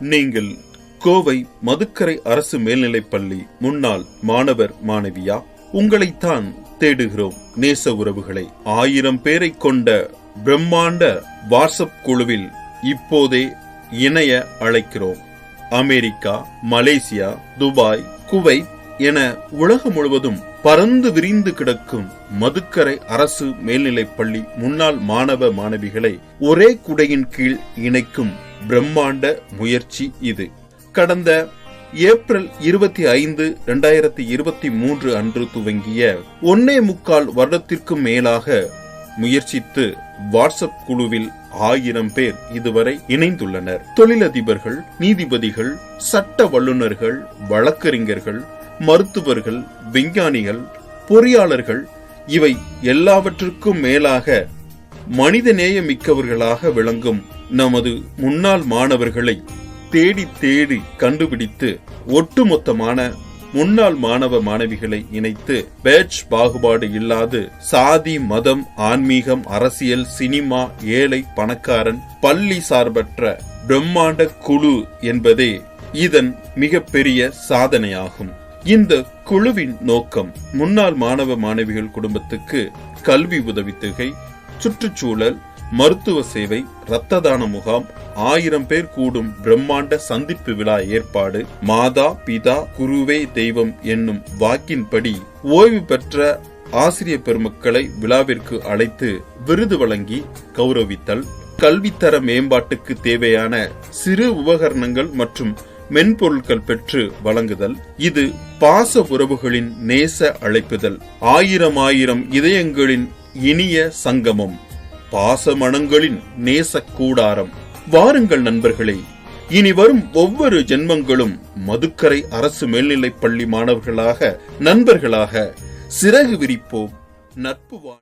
நீங்கள் கோவை மதுக்கரை அரசு மேல்நிலைப்பள்ளி முன்னாள் மாணவர் மாணவியா? உங்களைத்தான் தேடுகிறோம். நேச உறவுகளை. ஆயிரம் பேரை கொண்ட பிரம்மாண்ட வாட்ஸ்அப் குழுவில் இப்போதே இணைய அழைக்கிறோம். அமெரிக்கா மலேசியா துபாய் குவைத் என உலகம் முழுவதும் பறந்து விரிந்து கிடக்கும் மதுக்கரை அரசு மேல்நிலைப்பள்ளி முன்னாள் மாணவ மாணவிகளை ஒரே குடையின் கீழ் இணைக்கும் பிரம்மாண்ட முயற்சி இது. கடந்த ஏப்ரல் இருபத்தி ஐந்து இரண்டாயிரத்தி இருபத்தி மூன்று அன்று துவங்கிய ஒன்னே முக்கால் வருடத்திற்கும் மேலாக முயற்சித்து வாட்ஸ்அப் குழுவில் ஆயிரம் பேர் இதுவரை இணைந்துள்ளனர். தொழிலதிபர்கள் நீதிபதிகள் சட்ட வல்லுநர்கள் வழக்கறிஞர்கள் மருத்துவர்கள் விஞ்ஞானிகள் பொறியாளர்கள் இவை எல்லாவற்றுக்கும் மேலாக மனிதநேயமிக்கவர்களாக விளங்கும் நமது முன்னாள் மாணவர்களை தேடி தேடி கண்டுபிடித்து ஒட்டுமொத்தமான முன்னாள் மாணவ மாணவிகளை இணைத்து பேட்ச் பாகுபாடு இல்லாது சாதி மதம் ஆன்மீகம் அரசியல் சினிமா ஏழை பணக்காரன் பள்ளி சார்பற்ற பிரம்மாண்ட குழு என்பதே இதன் மிகப்பெரிய சாதனையாகும். இந்த குழுவின் நோக்கம் முன்னாள் மாணவ மாணவிகள் குடும்பத்துக்கு கல்வி உதவித்தொகை சுற்றுச்சூழல் மருத்துவ சேவை இரத்த தான முகாம் ஆயிரம் பேர் கூடும் பிரம்மாண்ட சந்திப்பு விழா ஏற்பாடு மாதா பிதா குருவே தெய்வம் என்னும் வாக்கின்படி ஓய்வு பெற்ற ஆசிரிய பெருமக்களை விழாவிற்கு அழைத்து விருது வழங்கி கௌரவித்தல் கல்வித்தர மேம்பாட்டுக்கு தேவையான சிறு உபகரணங்கள் மற்றும் மென்பொருட்கள் பெற்று வழங்குதல் இது பாச உறவுகளின் நேச அழைப்புதல் ஆயிரம் ஆயிரம் இதயங்களின் இனிய சங்கமம். பாசமணங்களின் நேசக்கூடாரம். வாருங்கள் நண்பர்களே இனி வரும் ஒவ்வொரு ஜென்மங்களும் மதுக்கரை அரசு மேல்நிலைப் பள்ளி மாணவர்களாக நண்பர்களாக சிறகு விரிப்போம். நட்பு வா-